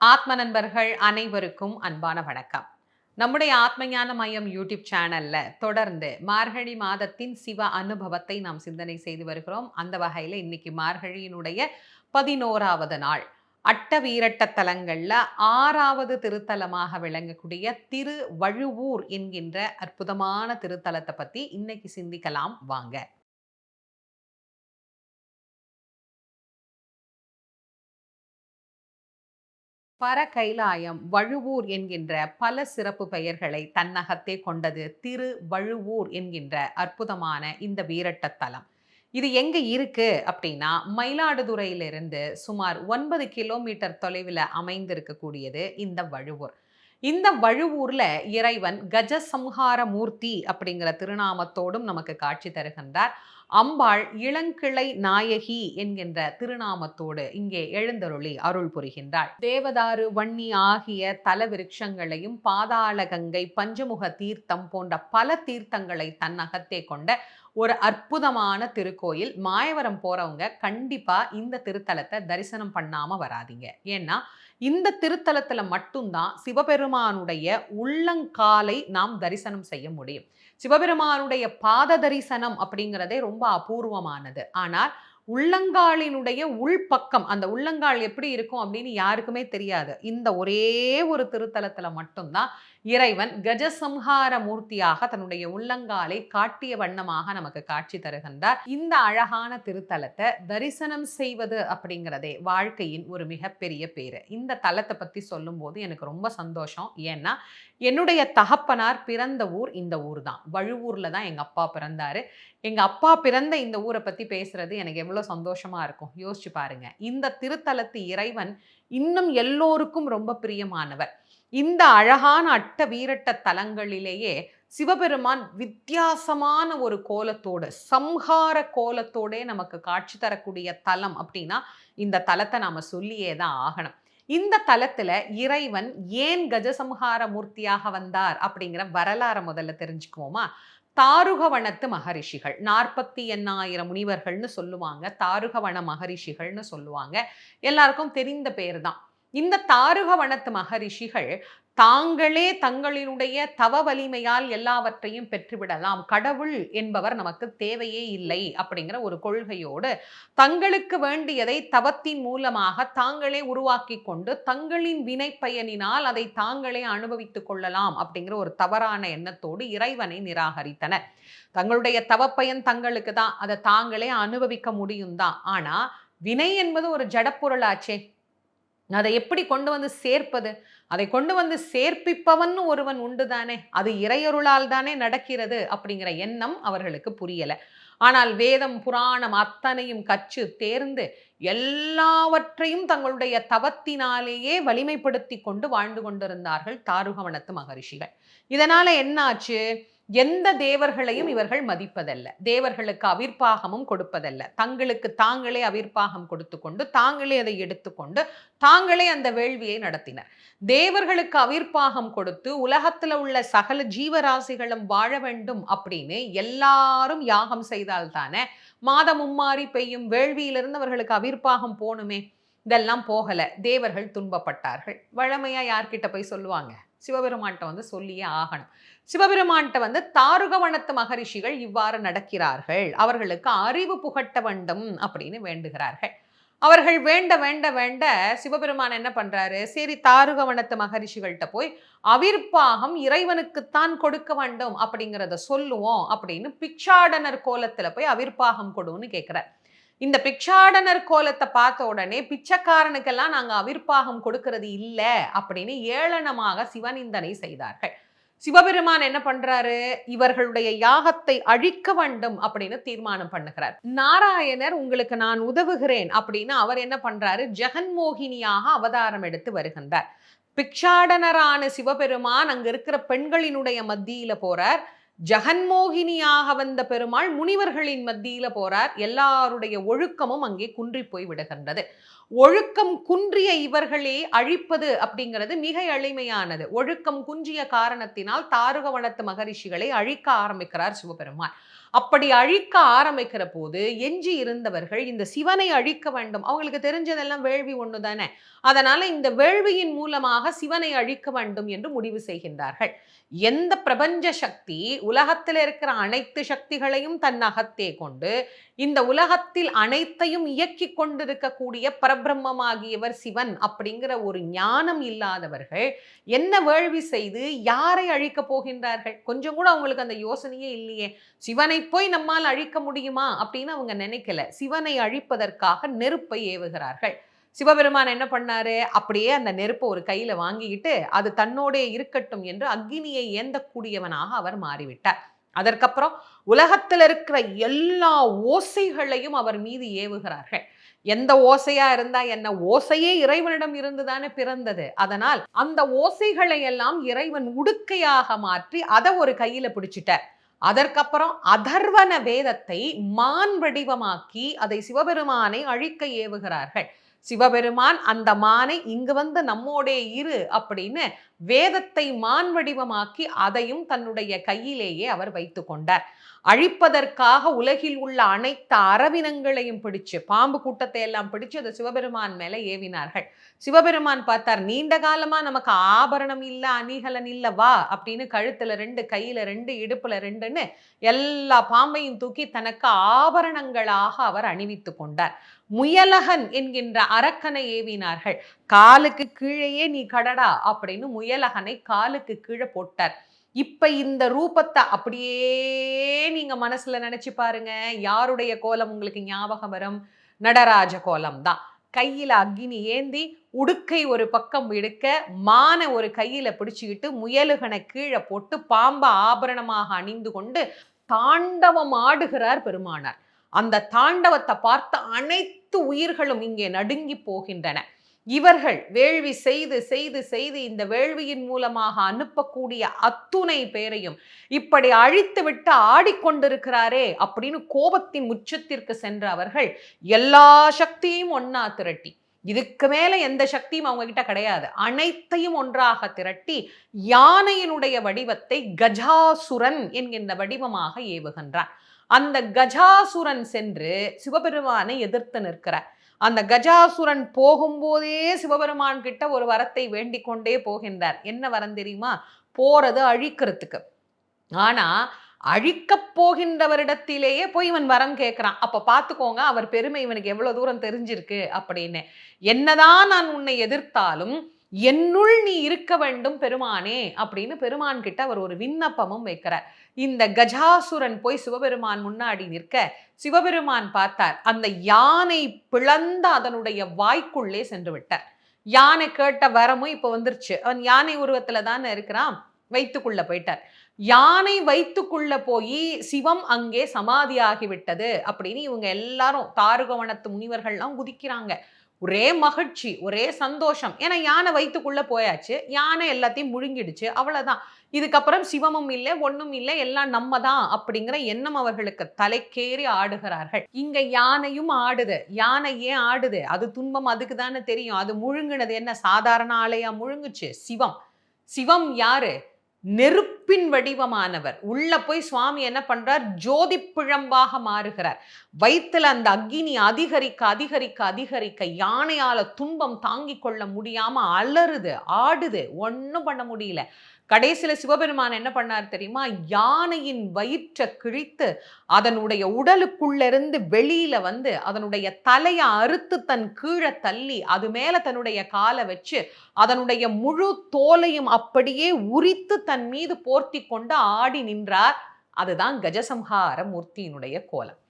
ஆத்ம நண்பர்கள் அனைவருக்கும் அன்பான வணக்கம். நம்முடைய ஆத்மஞான மையம் யூடியூப் சேனல்ல தொடர்ந்து மார்கழி மாதத்தின் சிவ அனுபவத்தை நாம் சிந்தனை செய்து வருகிறோம். அந்த வகையில் இன்னைக்கு மார்கழியினுடைய பதினோராவது நாள். அட்ட வீரட்ட தலங்கள்ல ஆறாவது திருத்தலமாக விளங்கக்கூடிய திரு வழுவூர் என்கின்ற அற்புதமான திருத்தலத்தை பத்தி இன்னைக்கு சிந்திக்கலாம் வாங்க. பர கைலாயம் வழுவூர் என்கின்ற பல சிறப்பு பெயர்களை தன்னகத்தே கொண்டது திரு வழுவூர் என்கின்ற அற்புதமான இந்த வீரட்ட தலம் இது எங்க இருக்கு அப்படின்னா மயிலாடுதுறையிலிருந்து சுமார் ஒன்பது கிலோமீட்டர் தொலைவில் அமைந்திருக்கக்கூடியது இந்த வழுவூர். இந்த வழுவூர்ல இறைவன் கஜசம்ஹார மூர்த்தி அப்படிங்கிற திருநாமத்தோடும் நமக்கு காட்சி தருகின்றார். அம்பாள் இளங்கிளை நாயகி என்கின்ற திருநாமத்தோடு இங்கே எழுந்தருளி அருள் புரிகின்றாள். தேவதாரு வன்னி ஆகிய தல விருட்சங்களையும் பாதாள கங்கை பஞ்சமுக தீர்த்தம் போன்ற பல தீர்த்தங்களை தன்னகத்தே கொண்ட ஒரு அற்புதமான திருக்கோயில். மாயவரம் போறவங்க கண்டிப்பா இந்த திருத்தலத்தை தரிசனம் பண்ணாம வராதிங்க. ஏன்னா இந்த திருத்தலத்தில் மட்டும்தான் சிவபெருமானுடைய உள்ளங்காலை நாம் தரிசனம் செய்ய முடியும். சிவபெருமானுடைய பாத தரிசனம் அப்படிங்கிறதே ரொம்ப அபூர்வமானது. ஆனால் உள்ளங்காலினுடைய உள்பக்கம் அந்த உள்ளங்கால் எப்படி இருக்கும் அப்படின்னு யாருக்குமே தெரியாது. இந்த ஒரே ஒரு திருத்தலத்தில் மட்டும்தான் இறைவன் கஜசம்ஹார மூர்த்தியாக தன்னுடைய உள்ளங்காலை காட்டிய வண்ணமாக நமக்கு காட்சி தருகின்றார். இந்த அழகான திருத்தலத்தை தரிசனம் செய்வது அப்படிங்கிறதே வாழ்க்கையின் ஒரு மிகப்பெரிய பேரு இந்த தலத்தை பத்தி சொல்லும்போது எனக்கு ரொம்ப சந்தோஷம். ஏன்னா என்னுடைய தகப்பனார் பிறந்த ஊர் இந்த ஊர் தான். வழுவூர்ல தான் எங்க அப்பா பிறந்தாரு. எங்க அப்பா பிறந்த இந்த ஊரை பத்தி பேசுறது எனக்கு எவ்வளவு சந்தோஷமா இருக்கும். யோசிச்சு பாருங்க. இந்த திருத்தலத்து இறைவன் இன்னும் எல்லோருக்கும் ரொம்ப பிரியமானவர். இந்த அழகான அட்ட வீரட்ட தலங்களிலேயே சிவபெருமான் வித்தியாசமான ஒரு கோலத்தோடு சம்ஹார கோலத்தோடே நமக்கு காட்சி தரக்கூடிய தலம் அப்படின்னா இந்த தலத்தை நாம சொல்லியே தான் ஆகணும். இந்த தலத்துல இறைவன் ஏன் கஜசம்ஹார மூர்த்தியாக வந்தார் அப்படிங்கிற வரலாறை முதல்ல தெரிஞ்சுக்குவோமா? தாருகவனத்து மகரிஷிகள் நாற்பத்தி எண்ணாயிரம் முனிவர்கள்னு சொல்லுவாங்க தாருகவன மகரிஷிகள்னு சொல்லுவாங்க. எல்லாருக்கும் தெரிந்த பேர் தான். இந்த தாருகவனத்து மகரிஷிகள் தாங்களே தங்களினுடைய தவ வலிமையால் எல்லாவற்றையும் பெற்றுவிடலாம். கடவுள் என்பவர் நமக்கு தேவையே இல்லை அப்படிங்கிற ஒரு கொள்கையோடு தங்களுக்கு வேண்டியதை தவத்தின் மூலமாக தாங்களே உருவாக்கி கொண்டு தங்களின் வினை பயனினால் அதை தாங்களே அனுபவித்துக் கொள்ளலாம் அப்படிங்கிற ஒரு தவறான எண்ணத்தோடு இறைவனை நிராகரித்தனர். தங்களுடைய தவப்பயன் தங்களுக்கு தான் அதை தாங்களே அனுபவிக்க முடியும் தான் ஆனால் வினை என்பது ஒரு ஜடப்பொருளாச்சே. அதை எப்படி கொண்டு வந்து சேர்ப்பது? அதை கொண்டு வந்து சேர்ப்பிப்பவன் ஒருவன் உண்டு தானே அது இறையருளால் தானே நடக்கிறது அப்படிங்கிற எண்ணம் அவர்களுக்கு புரியலை. ஆனால் வேதம் புராணம் அத்தனையும் கற்று தேர்ந்து எல்லாவற்றையும் தங்களுடைய தவத்தினாலேயே வலிமைப்படுத்தி கொண்டு வாழ்ந்து கொண்டிருந்தார்கள் தாருகவனத்து மகரிஷிகள். இதனால என்னாச்சு? எந்த தேவர்களையும் இவர்கள் மதிப்பதல்ல. தேவர்களுக்கு அவிர்ப்பாகமும் கொடுப்பதல்ல. தங்களுக்கு தாங்களே அவிர்ப்பாகம் கொடுத்து கொண்டு தாங்களே அதை எடுத்துக்கொண்டு தாங்களே அந்த வேள்வியை நடத்தினர். தேவர்களுக்கு அவிர்ப்பாகம் கொடுத்து உலகத்துல உள்ள சகல ஜீவராசிகளும் வாழ வேண்டும் அப்படின்னு எல்லாரும் யாகம் செய்தால் தானே மாதம் மும்மாறி பெய்யும் வேள்வியிலிருந்து அவர்களுக்கு அவிர்ப்பாகம் போகணுமே இதெல்லாம் போகல. தேவர்கள் துன்பப்பட்டார்கள். வழமையா யார்கிட்ட போய் சொல்லுவாங்க? சிவபெருமான்கிட்ட வந்து சொல்லியே ஆகணும். சிவபெருமான்கிட்ட வந்து தாருகவனத்து மகரிஷிகள் இவ்வாறு நடக்கிறார்கள். அவர்களுக்கு அறிவு புகட்ட வேண்டும் அப்படின்னு வேண்டுகிறார்கள். அவர்கள் வேண்ட வேண்ட வேண்ட சிவபெருமான் என்ன பண்றாரு? சரி தாருகவனத்து மகரிஷிகள்கிட்ட போய் அவிர்ப்பாகம் இறைவனுக்குத்தான் கொடுக்க வேண்டும் அப்படிங்கிறத சொல்லுவோம் அப்படின்னு பிக்ஷாடனர் கோலத்துல போய் அவிர்ப்பாகம் கொடுன்னு கேட்கிறார் இந்த பிக்ஷாடனர் கோலத்தை பார்த்த உடனே பிச்சைக்காரனுக்கெல்லாம் நாங்க அவிர்ப்பாகம் கொடுக்கறது இல்லை அப்படின்னு ஏளனமாக சிவனிந்தனை செய்தார்கள். சிவபெருமான் என்ன பண்றாரு? இவர்களுடைய யாகத்தை அழிக்க வேண்டும் அப்படின்னு தீர்மானம் பண்ணுகிறார். நாராயணர் உங்களுக்கு நான் உதவுகிறேன் அப்படின்னு அவர் என்ன பண்றாரு? ஜெகன்மோகினியாக அவதாரம் எடுத்து வருகின்றார். பிக்ஷாடனரான சிவபெருமான் அங்க இருக்கிற பெண்களினுடைய மத்தியில போறார். ஜெகன்மோகினியாக வந்த பெருமாள் முனிவர்களின் மத்தியில போறார். எல்லாருடைய ஒழுக்கமும் அங்கே குன்றி போய் விடுகின்றது. ஒழுக்கம் குன்றிய இவர்களே அழிப்பது அப்படிங்கிறது மிக எளிமையானது. ஒழுக்கம் குன்றிய காரணத்தினால் தாருகவனத்து மகரிஷிகளை அழிக்க ஆரம்பிக்கிறார் சிவபெருமான். அப்படி அழிக்க ஆரம்பிக்கிற போது எஞ்சி இருந்தவர்கள் இந்த சிவனை அழிக்க வேண்டும். அவங்களுக்கு தெரிஞ்சதெல்லாம் வேள்வி ஒன்று தானே. அதனால இந்த வேள்வியின் மூலமாக சிவனை அழிக்க வேண்டும் என்று முடிவு செய்கின்றார்கள். எந்த பிரபஞ்ச சக்தி உலகத்தில் இருக்கிற அனைத்து சக்திகளையும் தன் அகத்தே கொண்டு இந்த உலகத்தில் அனைத்தையும் இயக்கி கொண்டிருக்கக்கூடிய பரபிரம்மமாகியவர் சிவன் அப்படிங்கிற ஒரு ஞானம் இல்லாதவர்கள் என்ன வேள்வி செய்து யாரை அழிக்கப் போகின்றார்கள்? கொஞ்சம் கூட அவங்களுக்கு அந்த யோசனையே இல்லையே. சிவனை போய் நம்மால் அழிக்க முடியுமா? அப்படின்னு அவங்க நினைக்கல. சிவனை அழிப்பதற்காக நெருப்பை ஏவுகிறார்கள். சிவபெருமான் என்ன பண்ணாரு? அப்படியே அந்த நெருப்பை ஒரு கையில வாங்கிக்கிட்டு அது தன்னோடே இருக்கட்டும் என்று அக்னியை ஏந்தக்கூடியவனாக அவர் மாறிவிட்டார். அதற்கப்புறம் உலகத்தில் இருக்கிற எல்லா ஓசைகளையும் அவர் மீது ஏவுகிறார்கள். எந்த ஓசையா இருந்தா என்ன? ஓசையே இறைவனிடம் இருந்துதானே பிறந்தது. அதனால் அந்த ஓசைகளை எல்லாம் இறைவன் உடுக்கையாக மாற்றி அதை ஒரு கையில பிடிச்சிட்ட. அதற்கப்புறம் அதர்வன வேதத்தை மான் வடிவமாக்கி அதை சிவபெருமானை அழிக்க ஏவுகிறார்கள். சிவபெருமான் அந்த மானை இங்கு வந்து நம்மோடே இரு அப்படின்னு வேதத்தை மான் வடிவமாக்கி அதையும் தன்னுடைய கையிலேயே அவர் வைத்து கொண்டார். அழிப்பதற்காக உலகில் உள்ள அனைத்து அரவினங்களையும் பிடிச்சு பாம்பு கூட்டத்தை எல்லாம் பிடிச்சு அதை சிவபெருமான் மேலே ஏவினார்கள். சிவபெருமான் பார்த்தார் நீண்ட காலமா நமக்கு ஆபரணம் இல்ல அணிகலன் இல்ல வா அப்படின்னு கழுத்துல ரெண்டு கையில ரெண்டு இடுப்புல ரெண்டுன்னு எல்லா பாம்பையும் தூக்கி தனக்கு ஆபரணங்களாக அவர் அணிவித்து கொண்டார். முயலகன் என்கின்ற அரக்கனை ஏவினார்கள். காலுக்கு கீழேயே நீ கடடா அப்படின்னு முயலகனை காலுக்கு கீழே போட்டார். இப்ப இந்த ரூபத்தை அப்படியே நீங்க மனசுல நினைச்சு பாருங்க. யாருடைய கோலம் உங்களுக்கு ஞாபகம் வரும்? நடராஜ கோலம் தான் கையில அக்னி ஏந்தி உடுக்கை ஒரு பக்கம் எடுக்க மானை ஒரு கையில பிடிச்சுக்கிட்டு முயலுகனை கீழே போட்டு பாம்பை ஆபரணமாக அணிந்து கொண்டு தாண்டவம் ஆடுகிறார் பெருமானார். அந்த தாண்டவத்தை பார்த்த அனைத்து உயிர்களும் இங்கே நடுங்கி போகின்றன. இவர்கள் வேள்வி செய்து செய்து செய்து இந்த வேள்வியின் மூலமாக அனுப்பக்கூடிய அத்துணை பேரையும் இப்படி அழித்து விட்டு ஆடிக்கொண்டிருக்கிறாரே அப்படின்னு கோபத்தின் உச்சத்திற்கு சென்ற அவர்கள் எல்லா சக்தியும் ஒன்னா திரட்டி இதுக்கு மேல எந்த சக்தியும் அவங்க கிட்ட கிடையாது. அனைத்தையும் ஒன்றாக திரட்டி யானையினுடைய வடிவத்தை கஜாசுரன் என்கின்ற வடிவமாக ஏவுகின்றார் அந்த கஜாசுரன் சென்று சிவபெருமானை எதிர்த்து நிற்கிறார். அந்த கஜாசுரன் போகும்போதே சிவபெருமான் கிட்ட ஒரு வரத்தை வேண்டிக் கொண்டே போகின்றார். என்ன வரம் தெரியுமா? போறது அழிக்கிறதுக்கு. ஆனா அழிக்கப் போகின்றவரிடத்திலேயே போய் இவன் வரம் கேட்கிறான். அப்ப பாத்துக்கோங்க அவர் பெருமை இவனுக்கு எவ்வளவு தூரம் தெரிஞ்சிருக்கு அப்படின்னு. என்னதான் நான் உன்னை எதிர்த்தாலும் என்னுள் நீ இருக்க வேண்டும் பெருமானே அப்படின்னு பெருமான் கிட்ட அவர் ஒரு விண்ணப்பமும் வைக்கிறார். இந்த கஜாசுரன் போய் சிவபெருமான் முன்னாடி நிற்க சிவபெருமான் பார்த்தார். அந்த யானை பிளந்த அதனுடைய வாய்க்குள்ளே சென்று விட்டார். யானை கேட்ட வரமும் இப்போ வந்துருச்சு. அவன் யானை உருவத்துல தானே இருக்கிறான்? வைத்துக்குள்ள போயிட்டார். யானை வைத்துக்குள்ள போய் சிவம் அங்கே சமாதியாகிவிட்டது அப்படின்னு இவங்க எல்லாரும் தாருகவனத்து முனிவர்கள்லாம் குதிக்கிறாங்க. ஒரே மகிழ்ச்சி ஒரே சந்தோஷம். ஏன்னா யானை வயிற்றுக்குள்ளே போயாச்சு யானை எல்லாத்தையும் முழுங்கிடுச்சு அவ்வளோதான் இதுக்கப்புறம் சிவமும் இல்லை ஒன்றும் இல்லை எல்லாம் நம்ம தான் அப்படிங்கிற எண்ணம் அவர்களுக்கு தலைக்கேறி ஆடுகிறார்கள். இங்கே யானையும் ஆடுது யானை ஏன் ஆடுது? அது துன்பம் அதுக்கு தானே தெரியும். அது முழுங்கினது என்ன? சாதாரண ஆலையா முழுங்குச்சு? சிவம். சிவம் யாரு? நெருப்பின் வடிவமானவர். உள்ள போய் சுவாமி என்ன பண்றார்? ஜோதி பிழம்பாக மாறுகிறார். வயிற்றுல அந்த அக்னி அதிகரிக்க அதிகரிக்க அதிகரிக்க யானையால துன்பம் தாங்கி கொள்ள முடியாம அலறுது ஆடுது. ஒன்றும் பண்ண முடியல. கடைசியில் சிவபெருமான் என்ன பண்ணார் தெரியுமா? யானையின் வயிற்றை கிழித்து அதனுடைய உடலுக்குள்ளிருந்து வெளியில வந்து அதனுடைய தலையை அறுத்து தன் கீழே தள்ளி அது மேல தன்னுடைய காலை வச்சு அதனுடைய முழு தோலையும் அப்படியே உரித்து தன் மீது போர்த்தி கொண்டு ஆடி நின்றார். அதுதான் கஜசம்ஹார மூர்த்தியினுடைய கோலம்.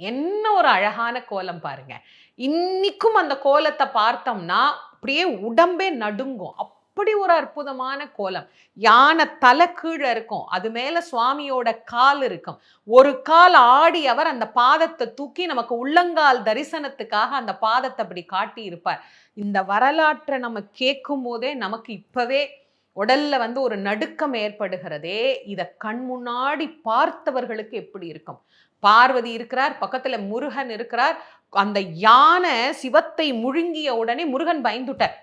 என்ன ஒரு அழகான கோலம் பாருங்க. இன்னைக்கும் அந்த கோலத்தை பார்த்தோம்னா அப்படியே உடம்பே நடுங்கும். அப்படி ஒரு அற்புதமான கோலம். யானை தலை கீழே இருக்கும். அது மேல சுவாமியோட கால் இருக்கும். ஒரு கால் ஆடி அவர் அந்த பாதத்தை தூக்கி நமக்கு உள்ளங்கால் தரிசனத்துக்காக அந்த பாதத்தை அப்படி காட்டி இருப்பார். இந்த வரலாற்றை நம்ம கேட்கும் போதே நமக்கு இப்பவே உடல்ல வந்து ஒரு நடுக்கம் ஏற்படுகிறதே. இதை கண் முன்னாடி பார்த்தவர்களுக்கு எப்படி இருக்கும்? பார்வதி இருக்கிறார் பக்கத்துல முருகன் இருக்கிறார். அந்த யானை சிவத்தை முழுங்கிய உடனே முருகன் பயந்துட்டார்.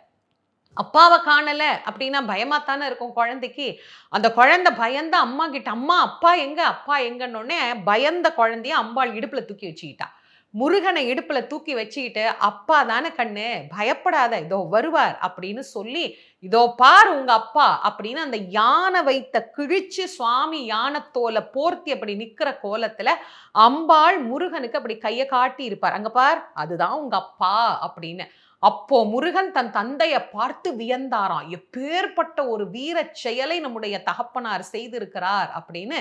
அப்பாவை காணலை அப்படின்னா பயமாக தானே இருக்கும் குழந்தைக்கு? அந்த குழந்தை பயந்த அம்மா கிட்ட அம்மா அப்பா எங்க? அப்பா எங்கன்னொடனே பயந்த குழந்தைய அம்பாள் இடுப்பில் தூக்கி வச்சுக்கிட்டா. முருகனை இடுப்பில் தூக்கி வச்சுக்கிட்டு அப்பா தானே கண்ணு பயப்படாத இதோ வருவார் அப்படின்னு சொல்லி இதோ பார் உங்க அப்பா அப்படின்னு அந்த யானை வைத்த கிழிச்சு சுவாமி யானத்தோலை போர்த்தி அப்படி நிற்கிற கோலத்துல அம்பாள் முருகனுக்கு அப்படி கையை காட்டி இருப்பார் அங்க பார் அதுதான் உங்க அப்பா அப்படின்னு. அப்போ முருகன் தன் தந்தையை பார்த்து வியந்தாராம். எப்பேற்பட்ட ஒரு வீர செயலை நம்முடைய தகப்பனார் செய்திருக்கிறார் அப்படின்னு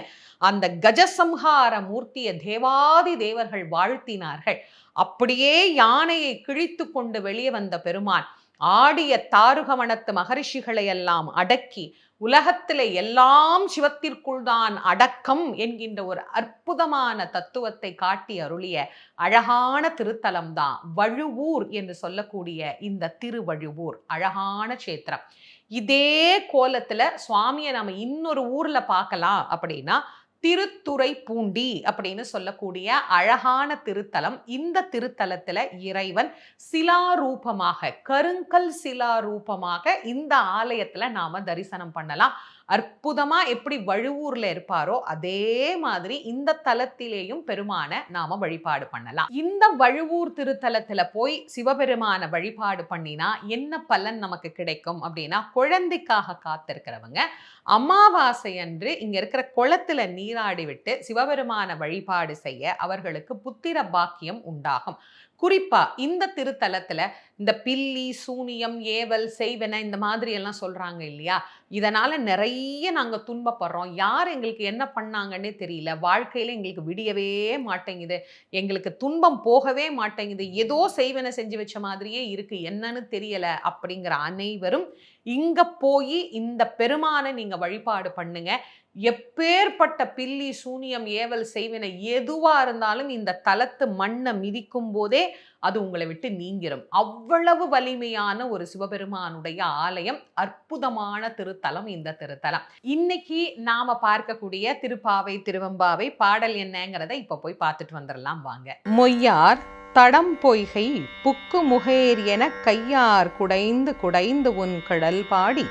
அந்த கஜசம்ஹார மூர்த்தியை தேவாதி தேவர்கள் வாழ்த்தினார்கள். அப்படியே யானையை கிழித்து கொண்டு வெளியே வந்த பெருமான் ஆடிய தாருகவனத்து மகரிஷிகளை எல்லாம் அடக்கி உலகத்திலே எல்லாம் சிவத்திற்குள் தான் அடக்கம் என்கின்ற ஒரு அற்புதமான தத்துவத்தை காட்டி அருளிய அழகான திருத்தலம் தான் வழுவூர் என்று சொல்லக்கூடிய இந்த திருவழுவூர். அழகான கஷேத்திரம். இதே கோலத்துல சுவாமியை நம்ம இன்னொரு ஊர்ல பார்க்கலாம் அப்படின்னா திருத்துறை பூண்டி அப்படின்னு சொல்லக்கூடிய அழகான திருத்தலம். இந்த திருத்தலத்தில் இறைவன் சிலாரூபமாக கருங்கல் சிலாரூபமாக இந்த ஆலயத்தில் நாம தரிசனம் பண்ணலாம். அற்புதமாக எப்படி வழுவூரில் இருப்பாரோ அதே மாதிரி இந்த தலத்திலேயும் பெருமான நாம வழிபாடு பண்ணலாம். இந்த வழுவூர் திருத்தலத்தில் போய் சிவபெருமான வழிபாடு பண்ணினா என்ன பலன் நமக்கு கிடைக்கும் அப்படின்னா குழந்தைக்காக காத்திருக்கிறவங்க அமாவாசை அன்று இங்க இருக்கிற குளத்துல நீராடி விட்டு சிவபெருமான வழிபாடு செய்ய அவர்களுக்கு புத்திர பாக்கியம் உண்டாகும். குறிப்பா இந்த திருத்தலத்துல இந்த பில்லி சூனியம் ஏவல் செய்வன இந்த மாதிரி எல்லாம் சொல்றாங்க இல்லையா? இதனால நிறைய நாங்க துன்பப்படுறோம். யார் எங்களுக்கு என்ன பண்ணாங்கன்னே தெரியல. வாழ்க்கையில எங்களுக்கு விடியவே மாட்டேங்குது. எங்களுக்கு துன்பம் போகவே மாட்டேங்குது. ஏதோ செய்வன செஞ்சு வச்ச மாதிரியே இருக்கு. என்னன்னு தெரியல அப்படிங்கிற அனைவரும் இங்க போய் இந்த பெருமானை நீங்க வழிபாடு பண்ணுங்க. எப்பேற்பட்ட பில்லி சூனியம் ஏவல் செய்வினை எதுவா இருந்தாலும் இந்த தலத்து மண்ணை மிதிக்கும் போதே அது உங்களை விட்டு நீங்கிரும். அவ்வளவு வலிமையான ஒரு சிவபெருமானுடைய ஆலயம் அற்புதமான திருத்தலம் இந்த திருத்தலம். இன்னைக்கு நாம பார்க்கக்கூடிய திருப்பாவை திருவம்பாவை பாடல் என்னங்கிறத இப்ப போய் பார்த்துட்டு வந்துடலாம் வாங்க. மொய்யார் தடம் பொய்கை புக்கு முகேர் எனக் கையார் குடைந்து குடைந்து உன் கடல் பாடி.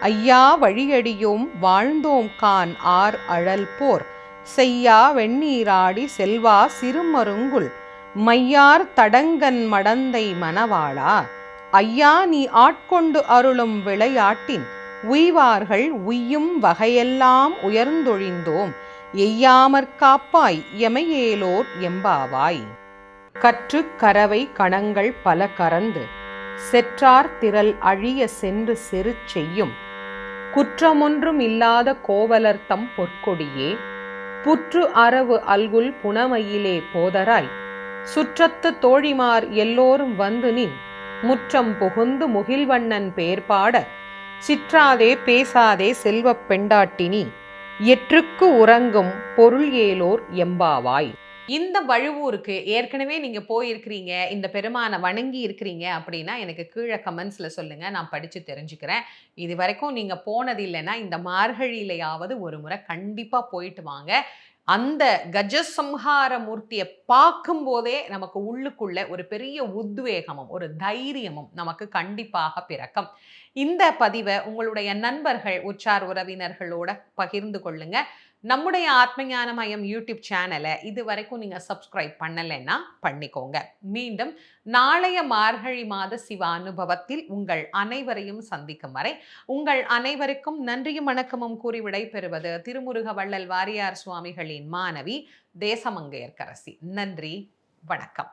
ஐயா வழியடியோம் வாழ்ந்தோம் கான் ஆர் அழல் போர். செய்யா வெண்ணீராடி செல்வா சிறுமருங்குள் மையார் தடங்கன் மடந்தை மணவாளா. ஐயா நீ ஆட்கொண்டு அருளும் விளையாட்டின். உய்வார்கள் உய்யும் வகையெல்லாம் உயர்ந்தொழிந்தோம். எய்யாமற்காப்பாய் எமையேலோர் எம்பாவாய். கற்று கரவை கணங்கள் பல கறந்து செற்றார் திரள் அழிய சென்று செரு செய்யும். குற்றமொன்றும் இல்லாத கோவலர்த்தம் பொற்கொடியே புற்று அரவு அல்குல் புனமையிலே போதராய். சுற்றத்து தோழிமார் எல்லோரும் வந்து நின் முற்றம் புகுந்து முகில்வண்ணன் பேர்பாட சிற்றாதே பேசாதே செல்வப் பெண்டாட்டினி எற்றுக்கு உறங்கும் பொருள் ஏலோர் எம்பாவாய். இந்த வழுவூருக்கு ஏற்கனவே நீங்க போயிருக்கிறீங்க இந்த பெருமானை வணங்கி இருக்கிறீங்க அப்படின்னா எனக்கு கீழே கமெண்ட்ஸ்ல சொல்லுங்க நான் படிச்சு தெரிஞ்சுக்கிறேன். இது வரைக்கும் நீங்க போனது இல்லைன்னா இந்த மார்கழியிலையாவது ஒரு முறை கண்டிப்பா போயிட்டு வாங்க. அந்த கஜசம்ஹார மூர்த்தியை பார்க்கும் போதே நமக்கு உள்ளுக்குள்ள ஒரு பெரிய உத்வேகமும் ஒரு தைரியமும் நமக்கு கண்டிப்பாக பிறக்கும். இந்த பதிவை உங்களுடைய நண்பர்கள் உச்சார் உறவினர்களோட பகிர்ந்து கொள்ளுங்கள் நம்முடைய ஆத்மஞான மயம் யூடியூப் சேனலை இது வரைக்கும் நீங்கள் சப்ஸ்கிரைப் பண்ணலைன்னா பண்ணிக்கோங்க. மீண்டும் நாளைய மார்கழி மாத சிவ அனுபவத்தில் உங்கள் அனைவரையும் சந்திக்கும் வரை உங்கள் அனைவருக்கும் நன்றியும் வணக்கமும் கூறி விடைபெறுவது திருமுருக வள்ளல் வாரியார் சுவாமிகளின் மாணவி தேசமங்கையர்கரசி நன்றி வணக்கம்.